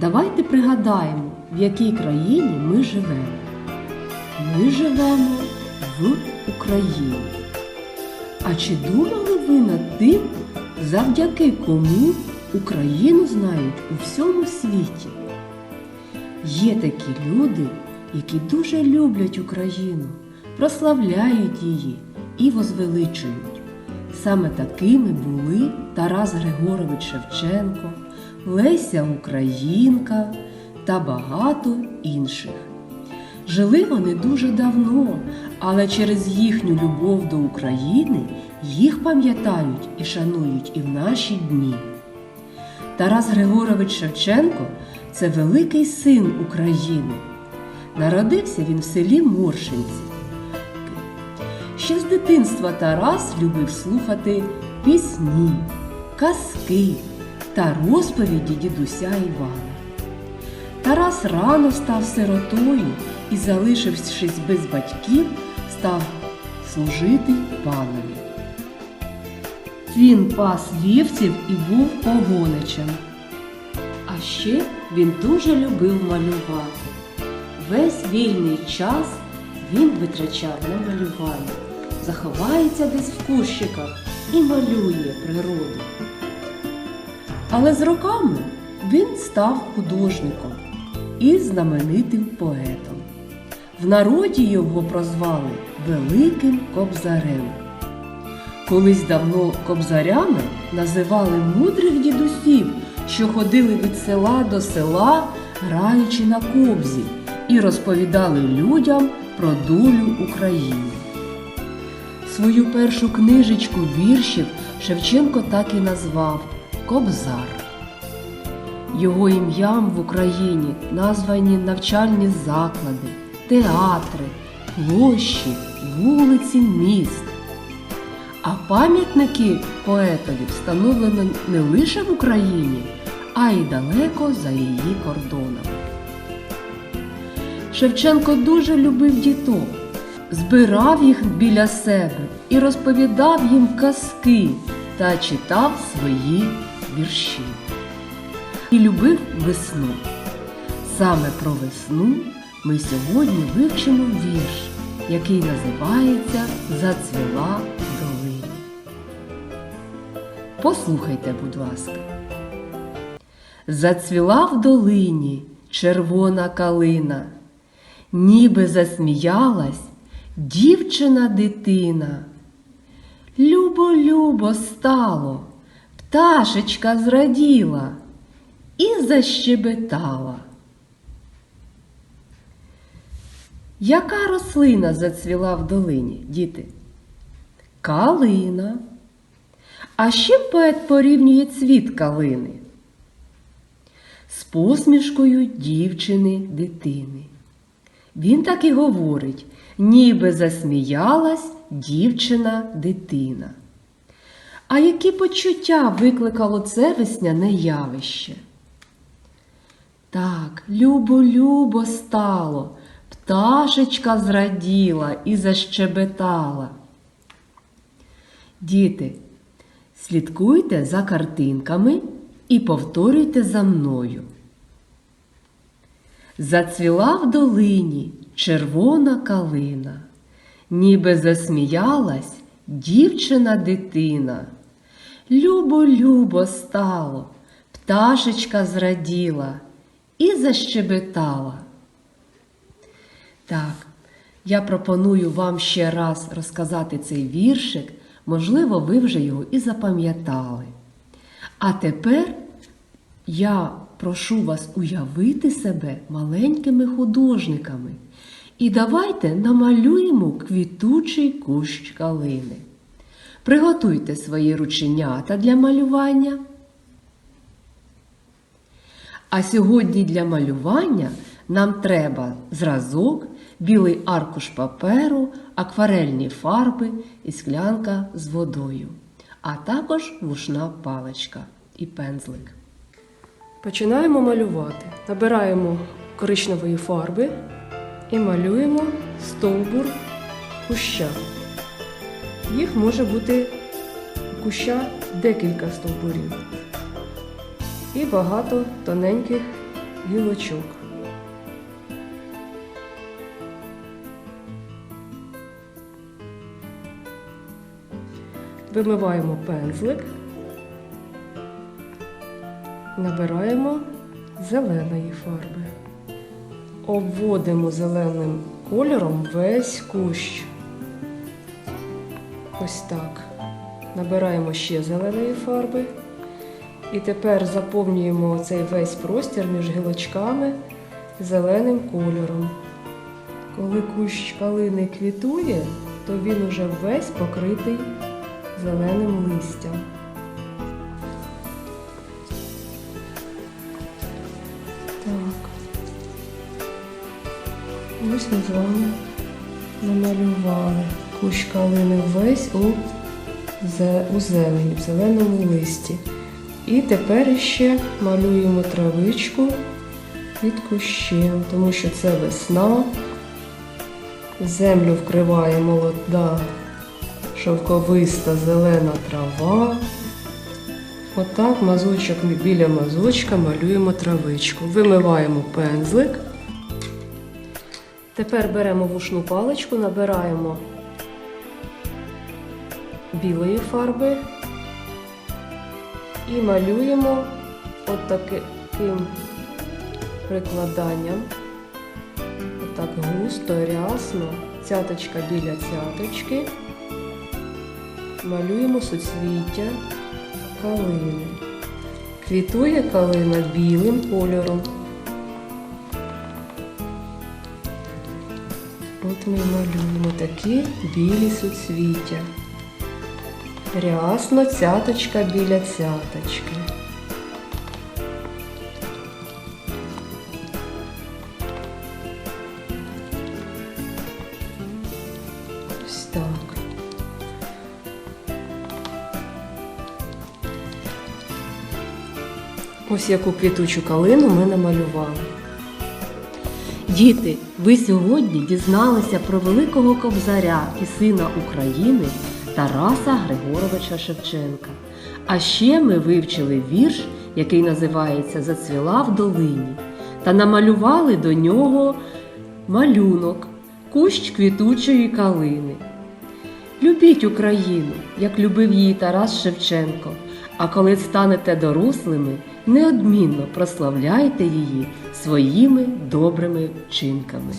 давайте пригадаємо, в якій країні ми живемо. Ми живемо в Україні. А чи думали ви над тим, завдяки кому Україну знають у всьому світі? Є такі люди, які дуже люблять Україну, прославляють її і возвеличують. Саме такими були Тарас Григорович Шевченко, Леся Українка та багато інших. Жили вони дуже давно, але через їхню любов до України їх пам'ятають і шанують і в наші дні. Тарас Григорович Шевченко це великий син України. Народився він в селі Моршинці. Ще з дитинства Тарас любив слухати пісні, казки та розповіді дідуся Івана. Тарас рано став сиротою і, залишившись без батьків, став служити панові. Він пас вівців і був погоничем. А ще він дуже любив малювати. Весь вільний час він витрачав на малювання, заховається десь в кущиках і малює природу. Але з роками він став художником і знаменитим поетом. В народі його прозвали Великим Кобзарем. Колись давно кобзарями називали мудрих дідусів, що ходили від села до села, граючи на кобзі, і розповідали людям про долю України. Свою першу книжечку віршів Шевченко так і назвав Кобзар. Його ім'ям в Україні названі навчальні заклади, театри, площі, вулиці міст. А пам'ятники поетові встановлено не лише в Україні, а й далеко за її кордонами. Шевченко дуже любив діток, збирав їх біля себе і розповідав їм казки та читав свої вірші. І любив весну. Саме про весну ми сьогодні вивчимо вірш, який називається Зацвіла в долині. Послухайте, будь ласка. Зацвіла в долині червона калина, ніби засміялась дівчина дитина. Любо-любо стало, пташечка зраділа і защебетала. Яка рослина зацвіла в долині, діти? Калина. А чим поет порівнює цвіт калини? З посмішкою дівчини дитини. Він так і говорить, ніби засміялась дівчина дитина. А які почуття викликало це весняне явище? Так, любо-любо стало, пташечка зраділа і защебетала. Діти, слідкуйте за картинками і повторюйте за мною. Зацвіла в долині червона калина, ніби засміялась дівчина дитина. Любо-любо стало, пташечка зраділа і защебетала. Так, я пропоную вам ще раз розказати цей віршик, можливо, ви вже його і запам'ятали. А тепер я прошу вас уявити себе маленькими художниками. І давайте намалюємо квітучий кущ калини. Приготуйте свої рученята для малювання. А сьогодні для малювання нам треба зразок, білий аркуш паперу, акварельні фарби і склянка з водою, а також вушна паличка і пензлик. Починаємо малювати. Набираємо коричневої фарби і малюємо стовбур куща. Їх може бути у куща декілька стовбурів. і багато тоненьких гілочок. Вимиваємо пензлик, набираємо зеленої фарби. Обводимо зеленим кольором весь кущ. Ось так. Набираємо ще зеленої фарби. І тепер заповнюємо цей весь простір між гілочками зеленим кольором. Коли кущ калини квітує, то він уже весь покритий зеленим листям. Так. Ось ми з вами намалювали кущ калини весь у, у зелені, в зеленому листі. І тепер ще малюємо травичку під кущем, тому що це весна. Землю вкриває молода шовковиста зелена трава. Отак мазочок біля мазочка малюємо травичку. Вимиваємо пензлик. Тепер беремо вушну паличку, набираємо білої фарби і малюємо от таким прикладанням. Отак густо, рясно, цяточка біля цяточки. Малюємо суцвіття калини. Квітує калина білим кольором. От ми малюємо такі білі суцвіття. Рясно цяточка біля цяточки. Ось так. Ось яку квітучу калину ми намалювали. Діти, ви сьогодні дізналися про великого кобзаря і сина України Тараса Григоровича Шевченка. А ще ми вивчили вірш, який називається Зацвіла в долині, та намалювали до нього малюнок, кущ квітучої калини. Любіть Україну, як любив її Тарас Шевченко. А коли станете дорослими, неодмінно прославляйте її своїми добрими вчинками.